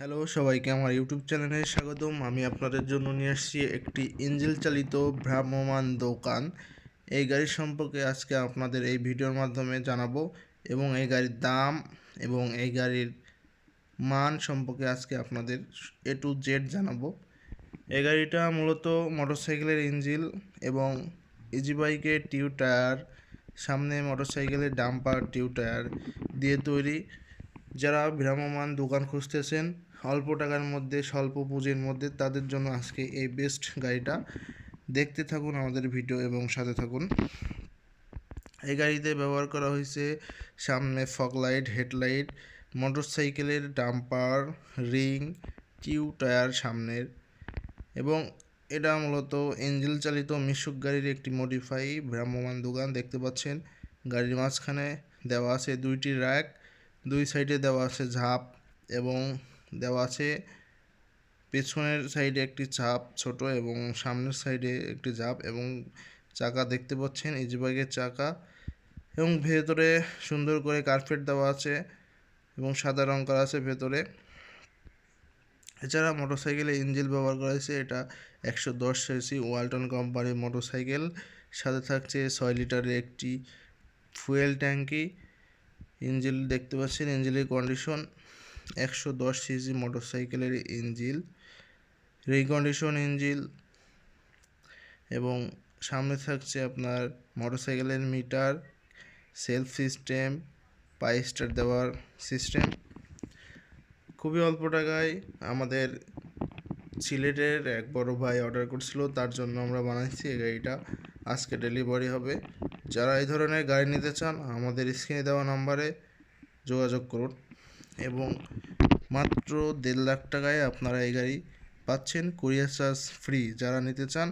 Hello সবাইকে আমার YouTube চ্যানেলে স্বাগতম। আমি আপনাদের জন্য নিয়ে আসছি একটি ইঞ্জিল চালিত ভ্রাম্যমান দোকান। এই গাড়ির সম্পর্কে আজকে আপনাদের এই ভিডিওর মাধ্যমে জানাব এবং এই গাড়ির দাম এবং এই গাড়ির মান সম্পর্কে আজকে আপনাদের এ টু জেড জানাব। এই গাড়িটা মূলত মোটরসাইকেলের ইঞ্জিল এবং ইজি বাইকের টিউ টায়ার সামনে মোটরসাইকেলের ডাম্পার টিউ টায়ার দিয়ে তৈরি। যারা ভ্রাম্যমান দোকান খুঁজতেছেন অল্প টাকার মধ্যে, স্বল্প পুঁজির মধ্যে তাদের জন্য আজকে এই বেস্ট গাড়িটা। দেখতে থাকুন আমাদের ভিডিও এবং সাথে থাকুন। এই গাড়িতে ব্যবহার করা হয়েছে সামনে ফগ লাইট হেডলাইট মোটরসাইকেলের ডাম্পার রিং টিউ টায়ার সামনের। এবং এটা মূলত এঞ্জেল চালিত মিশুক গাড়ির একটি মডিফাই ভ্রাম্যমান দোকান দেখতে পাচ্ছেন। গাড়ির মাঝখানে দেওয়া আছে দুইটি র্যাক দুই সাইডে দেওয়া আছে ঝাঁপ এবং দেওয়া আছে। পেছনের সাইডে একটি চাপ ছোট এবং সামনের সাইডে একটি ঝাপ এবং চাকা দেখতে পাচ্ছেন ইজি বাইকের চাকা। এবং ভেতরে সুন্দর করে কার্পেট দেওয়া আছে এবং সাদা রং করা আছে ভেতরে। এছাড়া মোটরসাইকেলে ইঞ্জিল ব্যবহার করা হয়েছে, এটা একশো দশ সিসি ওয়ালটন কোম্পানির মোটরসাইকেল সাথে থাকছে ছয় লিটারের একটি ফুয়েল ট্যাঙ্কি ইঞ্জিল দেখতে পাচ্ছেন ইঞ্জিলের কন্ডিশন একশো দশ সিসি মোটরসাইকেলের ইঞ্জিল রিকন্ডিশন ইঞ্জিল এবং সামনে থাকছে আপনার মোটরসাইকেলের মিটার, সেলফ সিস্টেম, পাই স্টার দেওয়ার সিস্টেম। খুবই অল্প টাকায় আমাদের সিলেটের এক বড় ভাই অর্ডার করছিল, তার জন্য আমরা বানাইছি এই গাড়িটা। আজকে ডেলিভারি হবে। যারা এই ধরনের গাড়ি নিতে চান, আমাদের স্ক্রিনে দেওয়া নাম্বারে যোগাযোগ করুন। এবং মাত্র দেড় লাখ টাকায় আপনারা এই গাড়ি পাচ্ছেন। কুরিয়ার চার্জ ফ্রি যারা নিতে চান